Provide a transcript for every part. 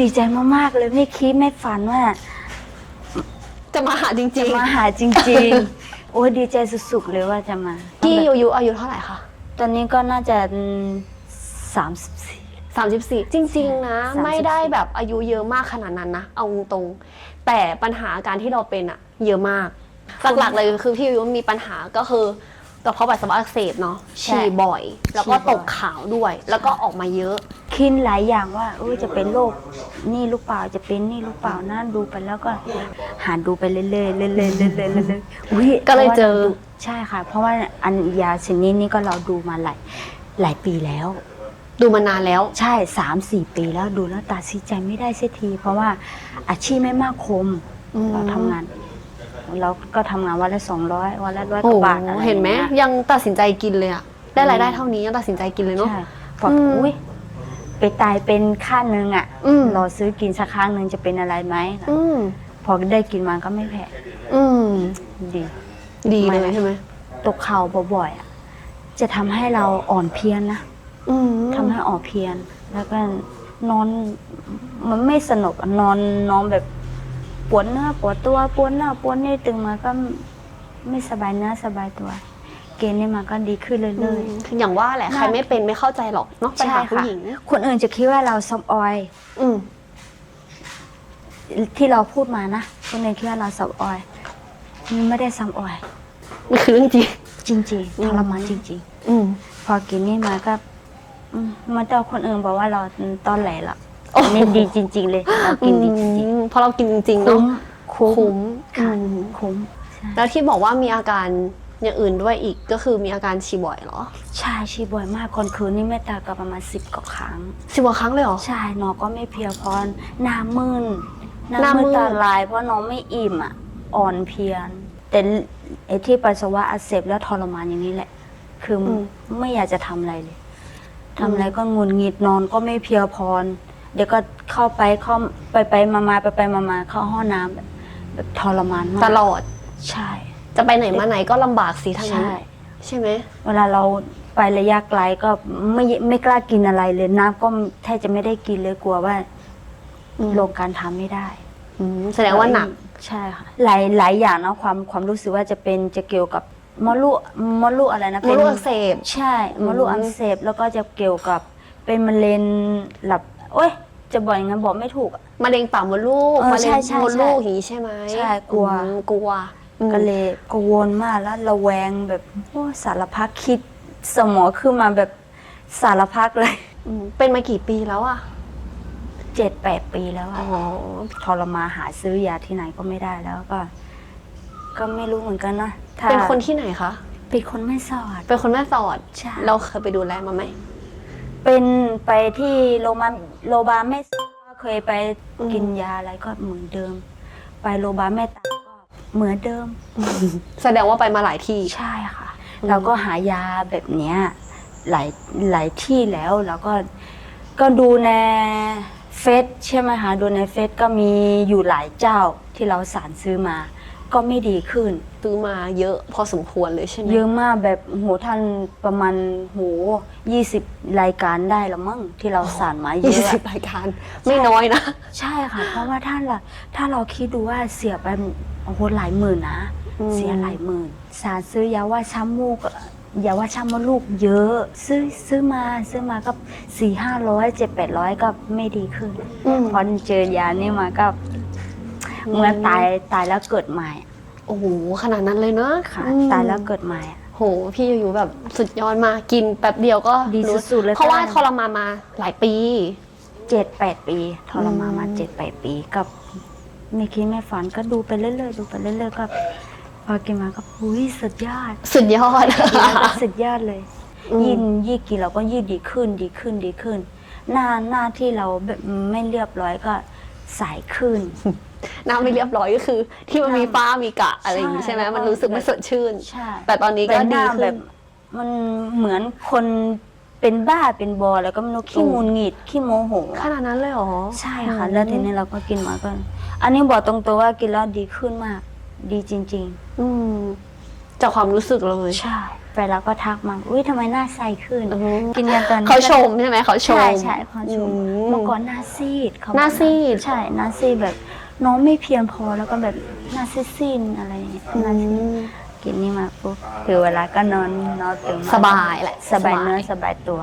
ดีใจมากๆเลยไม่คิดไม่ฝันว่า จะมาหาจจะริงมาหาจริงๆ โอ้ยดีใจสุดๆเลยว่าจะมาๆพี่ยูยูอายุเท่าไหร่คะตอนนี้ก็น่าจะสามสิบสี่ 34 จริง ๆ นะ 34 ไม่ได้แบบอายุเยอะมากขนาดนั้นนะ เอาตรงๆแต่ปัญหาอาการที่เราเป็นอะเยอะมาก หลักๆเลยคือพี่ยูมีปัญหาก็คือ กระเพาะปัสสาวะอักเสบเนาะใช่ฉี่บ่อย แล้วก็ฉี่บ่อยตกขาวด้วย แล้วก็ออกมาเยอะ คิดหลายอย่างว่าเออจะเป็นโรคนี่หรือเปล่าจะเป็นนี่หรือเปล่านะดูไปแล้วก็หาดูไปเรื่อยๆเรื่อยๆเรื่อยๆเรื่อยๆเรื่อยๆอุ๊ยก็เลยเจอพราะว่าราดูใช่ค่ะ เพราะว่าอันยาชนิดนี้ก็เราดูมาหลายหลายปีแล้ว ดูมานานแล้ว ใช่สามสี่ปีแล้วดูแล้วตัดสินใจไม่ได้เสียที เพราะว่าอาชีพไม่มากคม อืม เราทำงาน เราก็ทำงานวันละสองร้อยวันละร้อยกโอ้ว่าโหบาทอะไรเห็นไหมอย่างงี้ยยังตัดสินใจกินเลยอะได้รายได้เท่านี้ยังตัดสินใจกินเลยเนาะ ใช่พออมอุ้ยไปตายเป็นค่าหนึ่งอะอืม รอซื้อกินสักครั้งหนึ่งจะเป็นอะไรไหมอืมพอได้กินมาก็ไม่แพ้อืมดี ดีไม่เลยใช่ไหมตกเข่าบ่อยๆอะจะทำให้เราอ่อนเพลียนะอืมทำให้อ่อนเพลียนแล้วก็นอนมันไม่สนุกอะนอนนอนแบบ ปวดเนื้อปวดตัวปวดหน้าปวดนี่ตึงมาก็ไม่สบายเนื้อสบายตัว เกณฑ์นี่มาก็ดีขึ้นเรื่อยอย่างว่าแหละน่าใครไม่เป็นไม่เข้าใจหรอกเนาะๆปัญหาใช่ผู้ค่ะหญิงคนอื่นจะคิดว่าเราซอมออยอืมที่เราพูดมานะคนอื่นคิดว่าเราซอมออยมันไม่ได้ซอมออยมันคือเรื่องจริงจริงอืมๆทรมานจริงอืมๆพอกินนี่มาก็อืมมันแต่คนอื่นบอกว่าเราตอนแหลหรอก โอ้โหนี่ดีจริง ๆ เลยเรากินดีจริงอืมเพราะเรากินจริงๆๆเนาะคุ้มคุ้มค่ะอืมคุ้มใช่แล้วที่บอกว่ามีอาการอย่างอื่นด้วยอีกก็คือมีอาการฉี่บ่อยเหรอใช่ชีบ่อยมากก่อนคืนนี่ไม่ตาก็ประมาณสิบกว่าครั้ง สิบกว่าครั้งเลยเหรอ ใช่น้องก็ไม่เพลียเพราะหน้ามึนหน้าหน้ามึมึนนตาลาย เพราะน้องไม่อิ่มอะ อ่อนเพลียแต่ไอ้ที่ปัสสาวะอักเสบแล้วทรมานอย่างนี้แหละ คืออม ไม่อยากจะทำอะไรเลยทำอะไรก็งุนงิดนอนก็ไม่เพียพร เดี๋ยวก็เข้าไปเข้าไปไปมามาไปไปมามาเข้าห้องน้ำแบบแบบทรมานมากตลอด ใช่ จะไปไหนมาไหนก็ลำบากสิทั้งนั้นใช่ ใช่ไหมเวลาเราไประยะไกลก็ไม่ไม่กล้ากินอะไรเลยน้ำก็แทบจะไม่ได้กินเลยกลัวว่าอืมลงการทำไม่ได้อืมแสดงว่าหนัก ใช่ค่ะหลายหลายอย่างนะความความรู้สึกว่าจะเป็นจะเกี่ยวกับมดลูกมดลูกอะไรนะมเป็ดนลูกอักเสบ ใช่มดลูกอืม อักเสบแล้วก็จะเกี่ยวกับเป็นมะเร็งหลับ โอ้ยจะบอกยังไงบอกไม่ถูกอะ มะเร็งปากมดลูกเออมะเร็ใช่งใช่มดลูกใช่อย่างนี้ใช่ไหมใช่กลัว อืมกลัวอืมก็เลยกังวลมากแล้วระแวงแบบโอ้สารพัดคิดสมองขึ้นมาแบบสารพัดเลยอืมเป็นมากี่ปีแล้วอะเจ็ดแปดปีแล้วอ๋อะอทรมานหาซื้อยาที่ไหนก็ไม่ได้แล้วก็ ก็ไม่รู้เหมือนกันนะถ้าเป็นคนที่ไหนคะเป็นคนไม่สอดเป็นคนแม่สอด ใช่เราเคยไปดูแลมาไหม เป็นไปที่โรงพยาบาลโรงพยาบาลแม่สอดก็เคยไปอืมกินยาอะไรก็เหมือนเดิม ไปโรงพยาบาลแม่ตาก็เหมือนเดิม แสดงว่าไปมาหลายที่ ใช่ค่ะอืมเราก็หายาแบบเนี้ยหลายหลายที่แล้วแล้วก็ก็ดูในเฟซใช่ไหมคะดูในเฟซก็มีอยู่หลายเจ้าที่เราสารซื้อมา ก็ไม่ดีขึ้น ซื้อมาเยอะพอสมควรเลยใช่ไหมเยอะมากแบบโหท่านประมาณโหยี่สิบรายการได้ละมั้งที่เราสารมาเยยี่อะสิบรายการ ไม่น้อยนะ ใช่ค่ะ เพราะว่าท่านล่ะ ถ้าเราคิดดูว่าเสียไปโอ้โหหลายหมื่นนะอืม เสียหลายหมื่น สารซื้อยาว่าช้ำมูกยาว่าช้ำมดลูกเยอะ ซื้อซื้อมาซื้อมาก็สี่ห้าร้อยเจ็ดแปดร้อยก็ไม่ดีขึ้น อืมพอเจอยานี่มาก็ เหมื่อนตายตายแล้วเกิดใหม่อะโอ้โหขนาดนั้นเลยเนอะค่ะ อืมตายแล้วเกิดใหม่อะ โหพี่อยู่ๆแบบสุดยอดมากกินแป๊บเดียวก็ดีรู้สุดๆเลยเพราะว่าค่ะ ทรมานมาหลายปี เจ็ดแปดปีทรมานมาอืม เจ็ดแปดปีกับไม่คิดไม่ฝันก็ดูไปเรื่อยๆดูไปเรื่อยๆก็พอกินมาก็อุ้ยสุดยอดสุดยอดสุดยอดเลย อืม ยิ่งยิ่งกินเราก็ยิ่งดีขึ้นดีขึ้นดีขึ้น หน้าหน้าที่เราแบบไม่เรียบร้อยก็ใสขึ้น น้ำไม่เรียบร้อยก็คือ ที่มันมีน้ำฟ้ามีกะอะไรอย่างงี้ใช่ไหมใช่มันรู้สึกไม่สดชื่น ใช่แต่ตอนนี้ก็เป็นหดีน้าขึ้แบนบมันเหมือนคนเป็นบ้าเป็นบอแล้วก็ไม่รู้ขี้อืมงุนหงิดขี้โมโหขนาดนั้นเลยเหรอ ใช่ค่ะ แล้วทีนี้เราก็กินมาก็อันนี้บอกตรงตัวว่ากินแล้วดีขึ้นมาก ดีจริงอืมจากความรู้สึกเลยๆใช่ไปแล้วก็ทักมาอุ้ยทำไมหน้าใสขึ้นอืมกินยาตัวนี้เขาชมใช่ไหมเขาชม ใช่ใช่เขาชมอืมเมื่อก่อนหน้าซีดเขบอกหน้าซีด ใช่หน้าซีดแบบ น้องไม่เพียงพอแล้วก็แบบหน้าซีดๆอะไรอย่างเงี้ยหน้าซีดกินนี่มาปุ๊บคือเวลาก็นอนนอนตื่นมสบายแหละสบายสบายเนื้อสบายตัว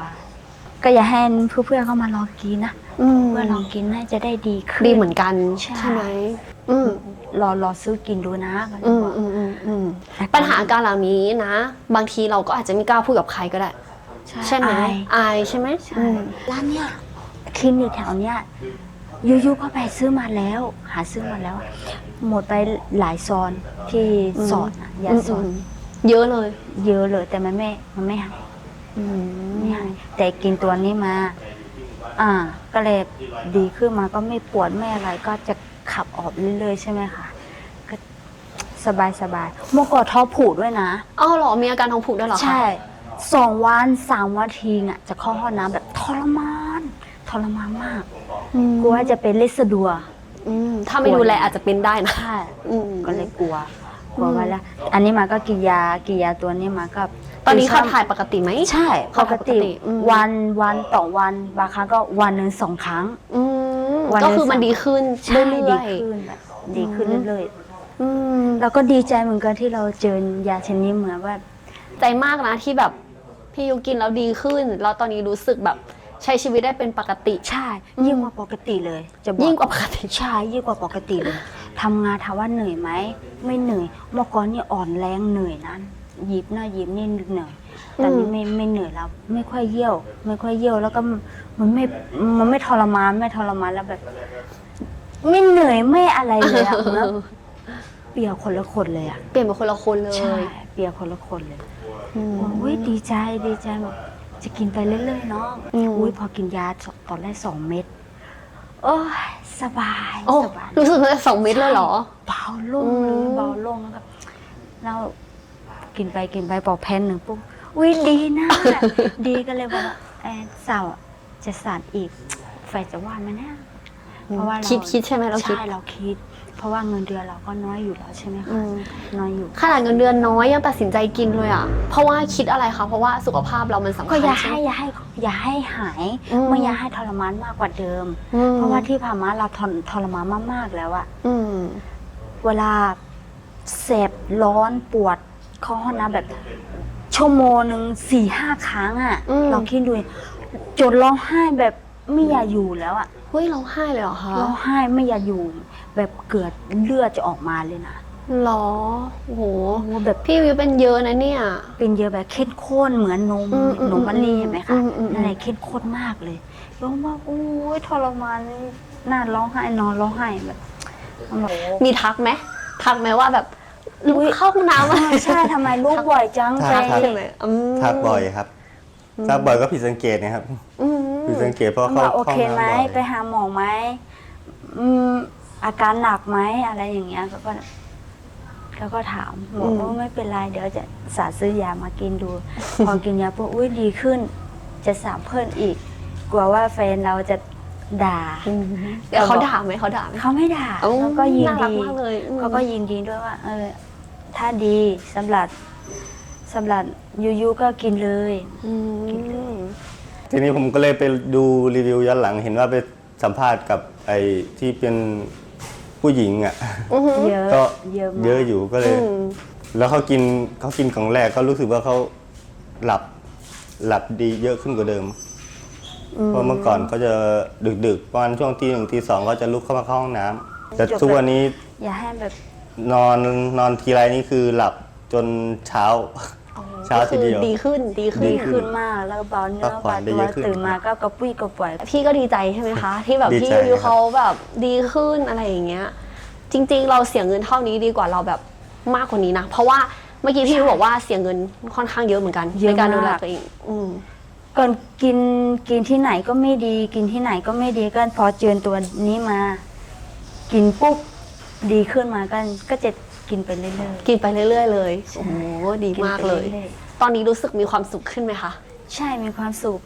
ก็อย่าให้เพื่อนๆเข้ามาลองกินนะอืมเพื่อนลองกินน่าจะได้ดีขึ้นดีเหมือนกันใช่ใช่ไหมอืมรอรอซื้อกินดูนะก็เลยอืมบอกอืมอืมอืมปัญหาการเหล่านี้นะ บางทีเราก็อาจจะไม่กล้าพูดกับใครก็ได้ ใช่ไหมอายอายใช่ไหมใช่ร้านเนี้ยคลินิกแถวเนี้ย ยูๆก็ไปซื้อมาแล้ว หาซื้อมาแล้ว หมดไปหลายซอนที่สอนอะยาอืมสอือนมเยอะเลย เยอะเลยแต่มันไม่มันไม่หายอืมไม่หายแต่กินตัวนี้มา อ่า ก็เลยดีขึ้นมาก็ไม่ปวดไม่อะไรก็จะขับออกเรื่อยๆใช่ไหมคะก็สบายสบายๆเมื่อก่อนท้องผูกด้วยนะอ้าวเหรอมีอาการท้องผูกด้วยเหรอคะใช่สองวันสามวันทีอะจะเข้าห้องน้ำแบบทรมาน ทรมานมากอืมกลัวจะเป็นเลสดัว อืมถ้าไม่ดูแลอาจจะเป็นได้นะ ใช่อืม ก็เลยกลัว กลัวไว้แล้วอันนี้มาก็กินยากินยาตัวนี้มาก็ตอนนี้เขาถ่ายปกติไหม ใช่ปเขากปกติติอืม วันวันต่อวันบางครั้งก็วันหนึ่งสองครั้ง อืมวันก็คือละมันสามดีขึ้นใช่เรื่ดีอยขึ้นแบบดีขึ้นเรื่อยๆอืมๆแล้วก็ดีใจเหมือนกันที่เราเจอยาชนิดเหมือนว่า ใจมากนะที่แบบพี่ยูกินแล้วดีขึ้น แล้วตอนนี้รู้สึกแบบ ใช้ชีวิตได้เป็นปกติ ใช่ ยิ่งกว่าปกติเลย จะบอกยิ่งกว่าปกติ ใช่ยิ่งกว่าปกติเลยทำงานถามว่าเหนื่อยไหมไม่เหนื่อยเมื่อก่อนนี่อ่อนแรงเหนื่อยนั้นหยิบหน้าหยิบนี่เหนื่อยแต่นี้ไม่ไม่เหนื่อยแล้ว ไม่ค่อยเยี่ยว ไม่ค่อยเยี่ยวแล้วก็มันไม่มันไม่ทรมานไม่ทรมานแล้วแบบ ไม่เหนื่อยไม่อะไรเลยอะแล้วเปรียกคนละคนเลยอะเปลี่ยนเป็นคนละคนเลใช่ยเปรียกคนละคนเลยอืมอุ้ยดีใจดีใจแบบ จะกินไปเรื่อยๆเนาะอืม อุ้ยพอกินยาตอนแรกสองเม็ดโอ้ยสบายโอ้สบาย รู้สึกว่าสองเม็ดเลยเหรอ เบาลงอืเลมยเบาลงแล้วก็เรากินไปกินไปพอแพนหนึ่งปุ๊บอุ้ยดีนะ ดีก็เลยบอกว่าแอนสาวอะจะสานอีกไฟจะว่านไหมเนี่ยเพราะว่าเราคิดคิดใช่ไหมเราคิด ใช่เราคิด เพราะว่าเงินเดือนเราก็น้อยอยู่แล้วใช่ไหมอืคะมน้อยอยู่ ขนาดเงินเดือนน้อยยังตัดสินใจกินเลยอะ เพราะว่าคิดอะไรคะ เพราะว่าสุขภาพเรามันสำคัก็ญอย่าใช่ให้ไหม อย่าให้อย่าให้หายอืม ไม่อย่าให้ทรมานมากกว่าเดิม อืมเพราะว่าที่ผ่านมาเราทรทรมานมากๆแล้วอะอืม เวลาเสบร้อนปวดเข้าห้องน้ำแบบ ชั่วโมงหนึ่งสี่ห้าครั้งอะอืม ลองคิดดูจนร้องไห้แบบ ไม่อยากอยู่แล้วอะเฮ้ยร้องไห้เลยเหรอคะร้องไห้ไม่อยากอยู่ แบบเกิดเลือดจะออกมาเลยนะหรอโอ้โหโอ้แบบพี่วิวเป็นเยอะนะเนี่ย เป็นเยอะแบบเข้มข้นเหมือนนมอืมอืมนมมันนี่เห็นไหมอืคะมอืมอืมนั่นแหละเข้มข้นมากเลยร้องว่าโอ้ยทรมานน่าร้องไห้นอนร้องไห้แบบมันแบบมีทักไหมทักไหมว่าแบบลุกเข้าห้องน้ำอ้าวใช่ทำไมลูกบ่อยจังทัไปกใช่ไหมอืมทักบ่อยครับทักบ่อยก็ผิดสังเกตนะครับอื มผิดสังเกตเพราะเขาว่าโอเข้าเคไหมน้ำบ่อยไปหาหมอไหมอืมอาการหนักไหมอะไรอย่างเงี้ยก็ก็แล้วก็ถามบอกว่าไม่เป็นไรเดี๋ยวจะสาซื้อยามากินดู พอกินยาปุ๊บอุ้ยดีขึ้น จะสามเพิ่มอีก กลัวว่าแฟนเราจะด่าอืมเดี๋ยวเขาด่าไหมเขาด่าไหมเขาไม่ด่าอืมเขาก็ยินน่ารักดีมากเลยอืม เขาก็ยินดีด้วยว่า เออ ถ้าดีสำหรับสำหรับยูยูก็กินเลย อืม ทีนี้ผมก็เลยไปดูรีวิวย้อนหลัง เห็นว่าไปสัมภาษณ์กับไอ้ที่เป็นผู้หญิงอะเยอะก็เยอะมากเยอะอยู่ก็เลย อืม แล้วเขากินเขากินของแรกเขารู้สึกว่าเขาหลับหลับดีเยอะขึ้นกว่าเดิม เพราะเมื่อก่อนเขาจะดึกๆประมาณช่วงตีหนึ่งตีสองเขาจะลุกเข้ามาเข้าห้องน้ำแต่ทุกวันนี้อย่าให้แบบนอนนอนทีไรนี่คือหลับจนเช้า เช้าทีเดียวก็คือดีขึ้นดีขึ้นดีขึ้นมาก แล้วเบาเนื้พัอกผ่อนเบาได้ตัวเยอะขึ้นตื่นมาก็กระปุ้ยกระป่อยพี่ก็ดีใจใช่ไหมคะ ที่แบบดีพี่ใจยูครับ เขาแบบดีขึ้นอะไรอย่างเงี้ย จริง ๆ เราเสียเงินเท่านี้ดีกว่าเราแบบมากกว่านี้นะเพราะว่าเมื่อกี้พี่ยูบอกว่าเสียเงินค่อนข้างเยอะเหมือนกันในการดูแลตัวเองอืม ก่อนกินกินที่ไหนก็ไม่ดี กินที่ไหนก็ไม่ดีก็พอเจอตัวนี้มา กินปุ๊บดีขึ้นมาก็ก็จะ กินไปเรื่อยกินไปเรื่อย ๆ เลยใช่โอ้โห ดีๆกินมากไปเลยรื่อตอนนี้รู้สึกมีความสุขขึ้นไหมคะ ๆใช่มีความสุข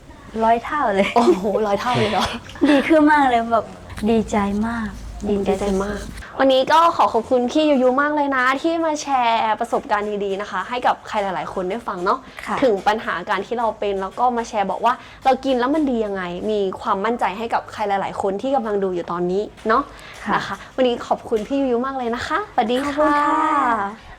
ร้อยเท่าเลย โอ้โหร้อยเท่าเลยเหรอ ดีขึ้นมากเลยแบบดีใจมากดีใจสุดๆมาก วันนี้ก็ขอขอบคุณพี่ยูยูมากเลยนะ ที่มาแชร์ประสบการณ์ดีๆนะคะ ให้กับใครหลาย ๆ คนได้ฟังเนาะค่ะถึงปัญหาการที่เราเป็นแล้วก็มาแชร์บอกว่าเรากินแล้วมันดียังไง มีความมั่นใจให้กับใครหลาย ๆ คนที่กำลังดูอยู่ตอนนี้เนาะค่ะนะคะ วันนี้ขอบคุณพี่ยูยูมากเลยนะคะสวัสดีขอบคุณค่ะค่ะ